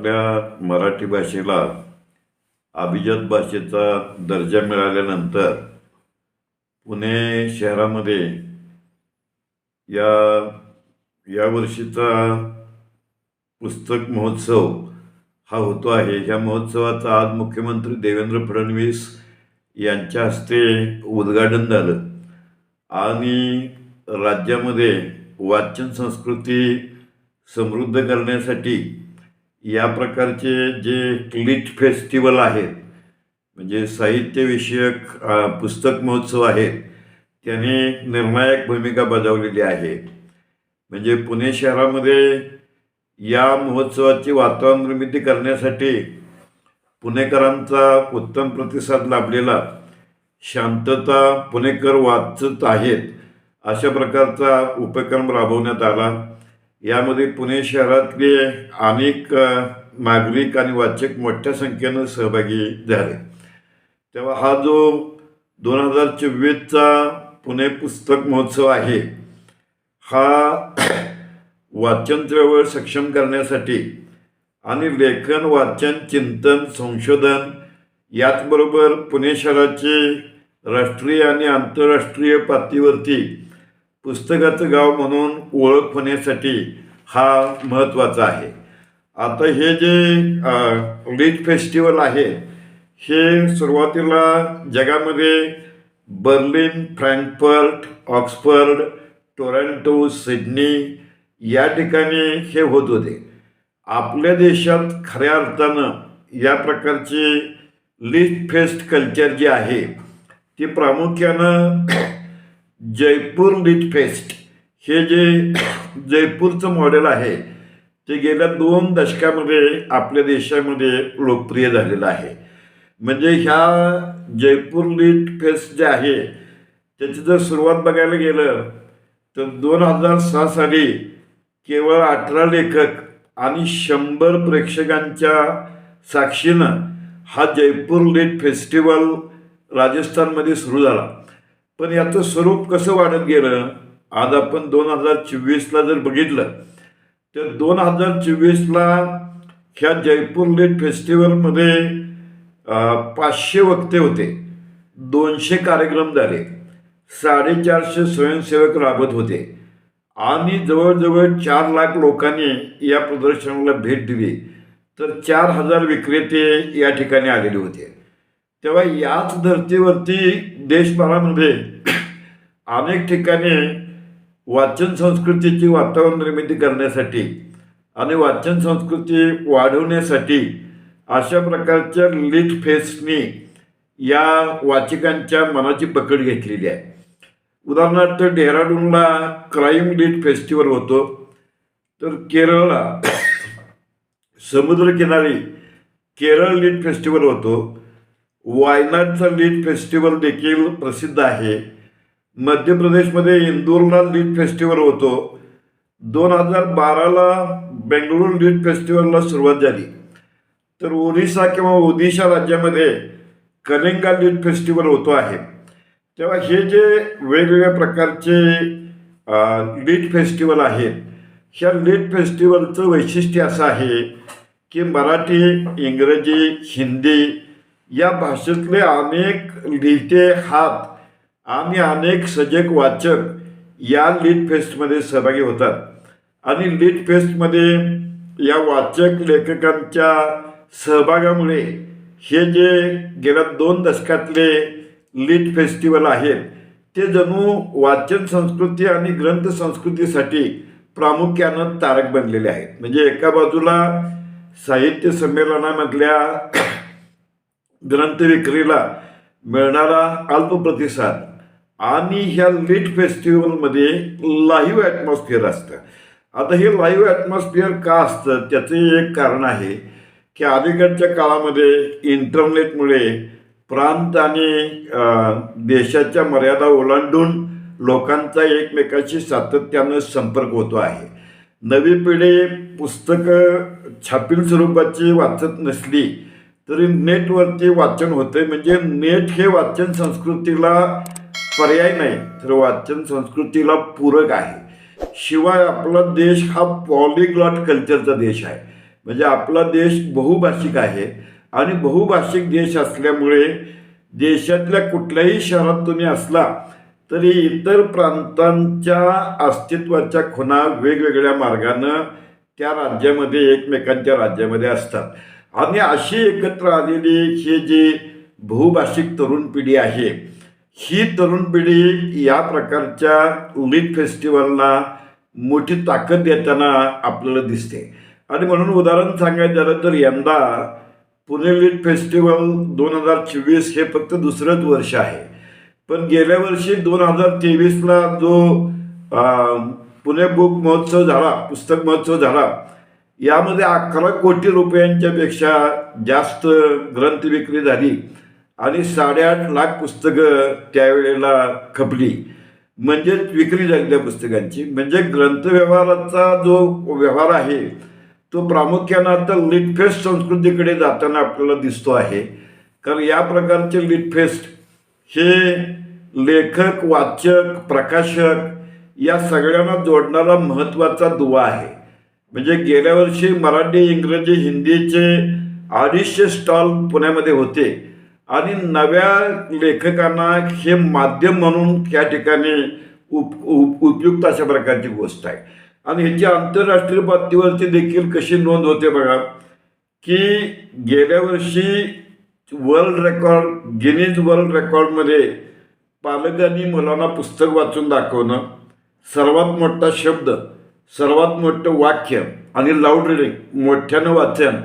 आपल्या मराठी भाषेला अभिजात भाषेचा दर्जा मिळाल्यानंतर पुणे शहरामध्ये या यावर्षीचा पुस्तक महोत्सव हा होतो आहे. ह्या महोत्सवाचा आज मुख्यमंत्री देवेंद्र फडणवीस यांच्या हस्ते उद्घाटन झालं. आणि राज्यामध्ये वाचन संस्कृती समृद्ध करण्यासाठी या प्रकारचे जे क्लिट फेस्टिवल आहेत म्हणजे साहित्यविषयक पुस्तक महोत्सव आहेत त्याने निर्णायक भूमिका बजावलेली आहे. म्हणजे पुणे शहरामध्ये या महोत्सवाची वातावरण निर्मिती करण्यासाठी पुणेकरांचा उत्तम प्रतिसाद लाभलेला शांतता पुणेकर वाचत आहेत अशा प्रकारचा उपक्रम राबवण्यात आला. यामध्ये पुणे शहरातले अनेक नागरिक आणि वाचक मोठ्या संख्येनं सहभागी झाले. तेव्हा हा जो दोन हजार चोवीसचा पुणे पुस्तक महोत्सव आहे हा वाचन चळवळ सक्षम करण्यासाठी आणि लेखन वाचन चिंतन संशोधन याचबरोबर पुणे शहराचे राष्ट्रीय आणि आंतरराष्ट्रीय पातळीवरती पुस्तकाचं गाव म्हणून ओळख होण्यासाठी हा महत्त्वाचा आहे. आता हे जे लीड फेस्टिवल आहे हे सुरुवातीला जगामध्ये Berlin Frankfurt Oxford Toronto Sydney या ठिकाणी हे होत होते. आपल्या देशात खऱ्या अर्थानं या प्रकारचे लिस्ट फेस्ट कल्चर जी आहे ती प्रामुख्यानं जयपूर लिट फेस्ट. हे जे जयपूरचं मॉडेल आहे ते गेल्या दोन दशकामध्ये आपल्या देशामध्ये लोकप्रिय झालेलं आहे. म्हणजे ह्या जयपूर लिट फेस्ट जे आहे त्याची जर सुरुवात बघायला गेलं तर दोन हजार सहा साली केवळ अठरा लेखक आणि शंभर प्रेक्षकांच्या साक्षीनं हा जयपूर लिट फेस्टिवल राजस्थानमध्ये सुरू झाला. पण याचं स्वरूप कसं वाढत गेलं? आज आपण दोन हजार चोवीसला जर बघितलं तर दोन हजार चोवीसला ह्या जयपूर लिट फेस्टिवलमध्ये पाचशे वक्ते होते. दोनशे कार्यक्रम झाले. साडेचारशे स्वयंसेवक राबत होते. आणि जवळजवळ चार लाख लोकांनी या प्रदर्शनाला भेट दिली. तर चार हजार विक्रेते या ठिकाणी आलेले होते. तेव्हा याच धर्तीवरती देशभरामध्ये अनेक ठिकाणी वाचन संस्कृतीची वातावरण निर्मिती करण्यासाठी आणि वाचन संस्कृती वाढवण्यासाठी अशा प्रकारच्या लिट फेस्टनी या वाचकांच्या मनाची पकड घेतलेली आहे. उदाहरणार्थ डेहराडूनला क्राईम लिट फेस्टिवल होतो. तर केरळला समुद्रकिनारी केरळ लिट फेस्टिवल होतो. वायनाडचा लीट फेस्टिवल देखील प्रसिद्ध आहे. मध्य प्रदेशमध्ये इंदूरला लीट फेस्टिवल होतो. दोन हजार बाराला बेंगळुरू लीट फेस्टिवलला सुरुवात झाली. तर ओरिसा किंवा ओदिशा राज्यामध्ये कलिंगा लीट फेस्टिवल होतो आहे. तेव्हा हे जे वेगवेगळ्या प्रकारचे लीट फेस्टिवल आहेत ह्या लीट फेस्टिवलचं वैशिष्ट्य असं आहे की मराठी इंग्रजी हिंदी या भाषेतले अनेक लिहिते हात आणि अनेक सजग वाचक या लीड फेस्टमध्ये सहभागी होतात. आणि लीड फेस्टमध्ये या वाचक लेखकांच्या सहभागामुळे हे जे गेल्या दोन दशकातले लीड फेस्टिवल आहेत ते जणू वाचन संस्कृती आणि ग्रंथ संस्कृतीसाठी प्रामुख्यानं तारक बनलेले आहेत. म्हणजे एका बाजूला साहित्य संमेलनामधल्या ग्रंथ विक्रीला मिळणारा अल्प प्रतिसाद आणि ह्या लिट फेस्टिवलमध्ये लाईव्ह ॲटमॉस्फिअर असतं. आता हे लाईव्ह ॲटमॉस्फिअर का असतं? त्याचं एक कारण आहे की अलीकडच्या काळामध्ये इंटरनेटमुळे प्रांत आणि देशाच्या मर्यादा ओलांडून लोकांचा एकमेकाशी सातत्यानं संपर्क होतो आहे. नवी पिढी पुस्तकं छापील स्वरूपाची वाचत नसली तरी नेटवरती वाचन होते म्हणजे नेट हे वाचन संस्कृतीला पर्याय नाही तर वाचन संस्कृतीला पूरक आहे. शिवाय आपला देश हा पॉलिग्लॉट कल्चरचा देश आहे. म्हणजे आपला देश बहुभाषिक आहे आणि बहुभाषिक देश असल्यामुळे देशातल्या कुठल्याही शहरात तुम्ही असला तरी इतर प्रांतांच्या अस्तित्वाच्या खुणा वेगवेगळ्या मार्गानं त्या राज्यामध्ये एकमेकांच्या राज्यामध्ये असतात. आणि अशी एकत्र आलेली ही जी बहुभाषिक तरुण पिढी आहे ही तरुण पिढी या प्रकारच्या लीड फेस्टिवलला मोठी ताकद देताना आपल्याला दिसते. आणि म्हणून उदाहरण सांगायचं झालं तर यंदा पुणे लीड फेस्टिवल दोन हजार चोवीस हे फक्त दुसरंच वर्ष आहे. पण गेल्या वर्षी दोन हजार तेवीसला जो पुणे बुक महोत्सव झाला पुस्तक महोत्सव झाला यामध्ये अकरा कोटी रुपयांच्यापेक्षा जास्त ग्रंथ विक्री झाली आणि साडेआठ लाख पुस्तकं त्यावेळेला खपली. म्हणजेच विक्री झाली त्या पुस्तकांची. म्हणजे ग्रंथव्यवहाराचा जो व्यवहार आहे तो प्रामुख्यानं आता लिटफेस्ट संस्कृतीकडे जाताना आपल्याला दिसतो आहे. कारण या प्रकारचे लिटफेस्ट हे लेखक वाचक प्रकाशक या सगळ्यांना जोडणारा महत्त्वाचा दुवा आहे. म्हणजे गेल्या वर्षी मराठी इंग्रजी हिंदीचे अडीचशे स्टॉल पुण्यामध्ये होते. आणि नव्या लेखकांना हे माध्यम म्हणून त्या ठिकाणी उप उप उपयुक्त अशा प्रकारची गोष्ट आहे. आणि ह्याची आंतरराष्ट्रीय पातळीवरती देखील कशी नोंद होते बघा की गेल्या वर्षी वर्ल्ड रेकॉर्ड गिनीज वर्ल्ड रेकॉर्डमध्ये पालकांनी मुलांना पुस्तक वाचून दाखवणं सर्वात मोठा शब्द सर्वात मोठं वाक्य आणि लाऊड रिडिंग मोठ्यानं वाचन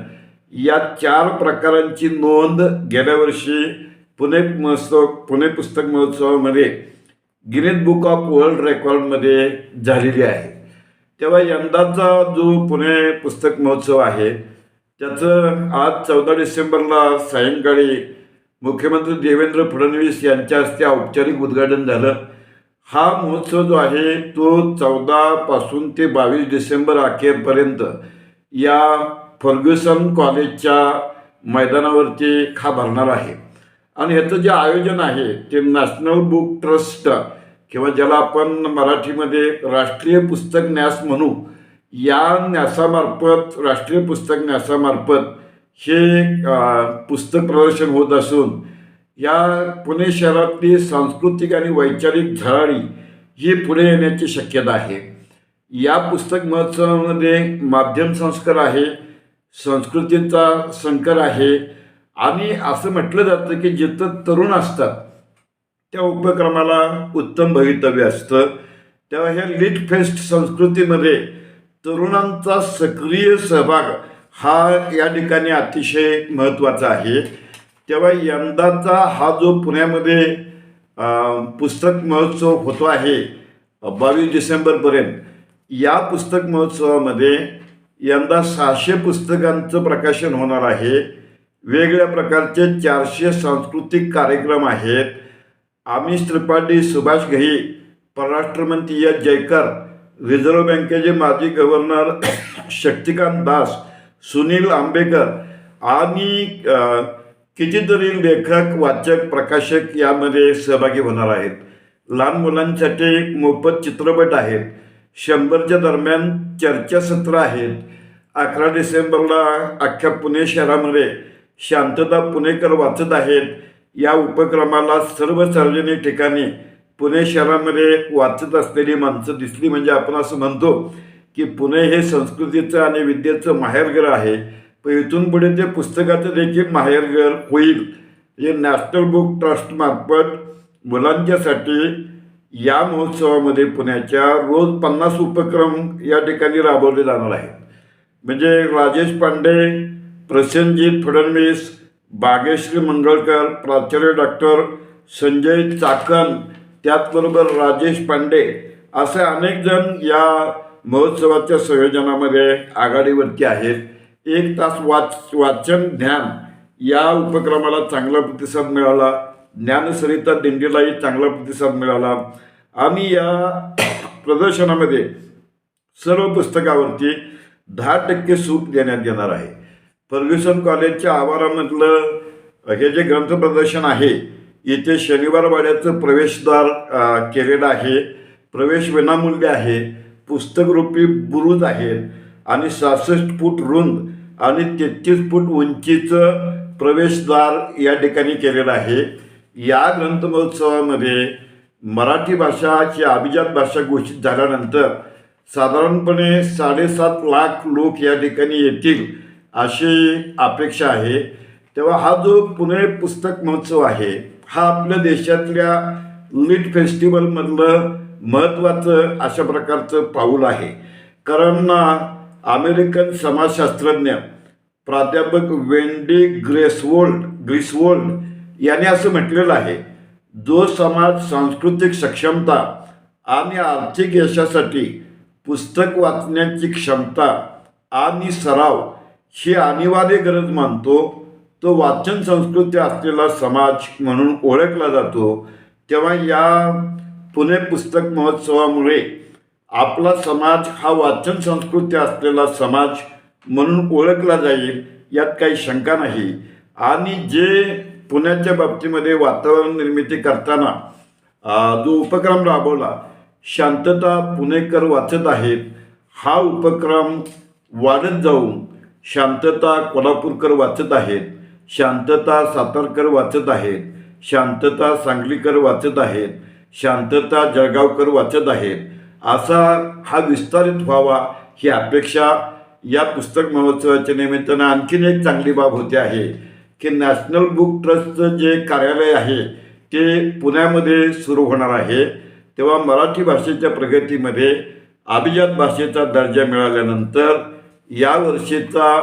या चार प्रकारांची नोंद गेल्या वर्षी पुणे महोत्सव पुणे पुस्तक महोत्सवामध्ये गिनीज बुक ऑफ वर्ल्ड रेकॉर्डमध्ये झालेली आहे. तेव्हा यंदाचा जो पुणे पुस्तक महोत्सव आहे त्याचं आज चौदा डिसेंबरला सायंकाळी मुख्यमंत्री देवेंद्र फडणवीस यांच्या हस्ते औपचारिक उद्घाटन झालं. हा महोत्सव जो आहे तो चौदापासून ते बावीस डिसेंबर अखेरपर्यंत या फर्ग्युसन कॉलेजच्या मैदानावरती हा भरणार आहे. आणि ह्याचं जे आयोजन आहे ते नॅशनल बुक ट्रस्ट किंवा ज्याला आपण मराठीमध्ये राष्ट्रीय पुस्तक न्यास म्हणू या न्यासामार्फत राष्ट्रीय पुस्तक न्यासामार्फत हे पुस्तक प्रदर्शन होत असून या पुणे शहरातली सांस्कृतिक आणि वैचारिक झळाळी ही पुढे येण्याची शक्यता आहे. या पुस्तक महोत्सवामध्ये माध्यम संस्कार आहे संस्कृतीचा संकर आहे आणि असं म्हटलं जातं की जिथं तरुण असतात त्या उपक्रमाला उत्तम भवितव्य असतं. तेव्हा ह्या लिट फेस्ट संस्कृतीमध्ये तरुणांचा सक्रिय सहभाग हा या ठिकाणी अतिशय महत्त्वाचा आहे. तेव्हा यंदाचा हा जो पुण्यामध्ये पुस्तक महोत्सव होतो आहे बावीस डिसेंबरपर्यंत या पुस्तक महोत्सवामध्ये यंदा सहाशे पुस्तकांचं प्रकाशन होणार आहे. वेगळ्या प्रकारचे चारशे सांस्कृतिक कार्यक्रम आहेत. आमिष त्रिपाठी सुभाष घई परराष्ट्रमंत्री या जयकर रिझर्व्ह बँकेचे माजी गव्हर्नर शक्तिकांत दास सुनील आंबेकर आणि कितीतरी लेखक वाचक प्रकाशक यामध्ये सहभागी होणार आहेत. लहान मुलांसाठी मोफत चित्रपट आहेत. शंभरच्या दरम्यान चर्चासत्र आहेत. अकरा डिसेंबरला अख्ख्या पुणे शहरामध्ये शांतता पुणेकर वाचत आहेत. या उपक्रमाला सर्व सार्वजनिक ठिकाणी पुणे शहरामध्ये वाचत असलेली माणसं दिसली. म्हणजे आपण असं म्हणतो की पुणे हे संस्कृतीचं आणि विद्येचं माहेरघर आहे. इथून पुढे ते पुस्तकाचं देखील माहेरघर होईल. हे नॅशनल बुक ट्रस्टमार्फत मुलांच्यासाठी या महोत्सवामध्ये पुण्याच्या रोज पन्नास उपक्रम या ठिकाणी राबवले जाणार आहेत. म्हणजे राजेश पांडे प्रसेनजीत फडणवीस बागेश्री मंगळकर प्राचार्य डॉक्टर संजय चाकण त्याचबरोबर राजेश पांडे असे अनेक जण या महोत्सवाच्या संयोजनामध्ये आघाडीवरती आहेत. एक तास वाच वाचन ध्यान या उपक्रमाला चांगला प्रतिसाद मिळाला. ज्ञानसरिता दिंडीलाही चांगला प्रतिसाद मिळाला. आणि या प्रदर्शनामध्ये सर्व पुस्तकावरती दहा टक्के सूट देण्यात येणार आहे. फर्ग्युसन कॉलेजच्या आवारामधलं हे जे ग्रंथ प्रदर्शन आहे इथे शनिवारवाड्याचं प्रवेशद्वार केलेलं आहे. प्रवेश विनामूल्य आहे. पुस्तकरूपी बुरुज आहेत. आणि सहासष्ट फूट रुंद आणि तेहतीस फूट उंचीचं प्रवेशद्वार या ठिकाणी केलेलं आहे. या ग्रंथ महोत्सवामध्ये मराठी भाषा ही अभिजात भाषा घोषित झाल्यानंतर साधारणपणे साडेसात लाख लोक या ठिकाणी येतील अशी अपेक्षा आहे. तेव्हा हा जो पुणे पुस्तक महोत्सव आहे हा आपल्या देशातल्या लिट फेस्टिवलमधलं महत्त्वाचं अशा प्रकारचं पाऊल आहे. कारण अमेरिकन समाजशास्त्रज्ञ प्राध्यापक वेंडी ग्रेसवोल्ड ग्रिसवोल्ड यांनी असं म्हटलेलं आहे जो समाज सांस्कृतिक सक्षमता आणि आर्थिक यशासाठी पुस्तक वाचण्याची क्षमता आणि सराव ही अनिवार्य गरज मानतो तो वाचन संस्कृती असलेला समाज म्हणून ओळखला जातो तेव्हा या पुणे पुस्तक महोत्सवामुळे आपला समाज हा वाचन संस्कृती असलेला समाज म्हणून ओळखला जाईल यात काही शंका नाही. आणि जे पुण्याच्या बाबतीमध्ये वातावरण निर्मिती करताना जो उपक्रम राबवला शांतता पुणेकर वाचत आहेत हा उपक्रम वाढत जाऊन शांतता कोल्हापूरकर वाचत आहेत शांतता सातारकर वाचत आहेत शांतता सांगलीकर वाचत आहेत शांतता जळगावकर वाचत आहेत असा हा विस्तारित व्हावा ही अपेक्षा या पुस्तक महोत्सवाच्या निमित्तानं आणखीन एक चांगली बाब होते आहे की नॅशनल बुक ट्रस्टचं जे कार्यालय आहे ते पुण्यामध्ये सुरू होणार आहे. तेव्हा मराठी भाषेच्या प्रगतीमध्ये अभिजात भाषेचा दर्जा मिळाल्यानंतर या वर्षीचा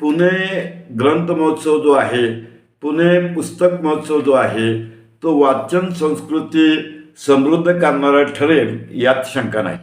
पुणे ग्रंथ महोत्सव जो आहे पुणे पुस्तक महोत्सव जो आहे तो वाचन संस्कृती समृद्ध करणारा ठरेल यात शंका नाही.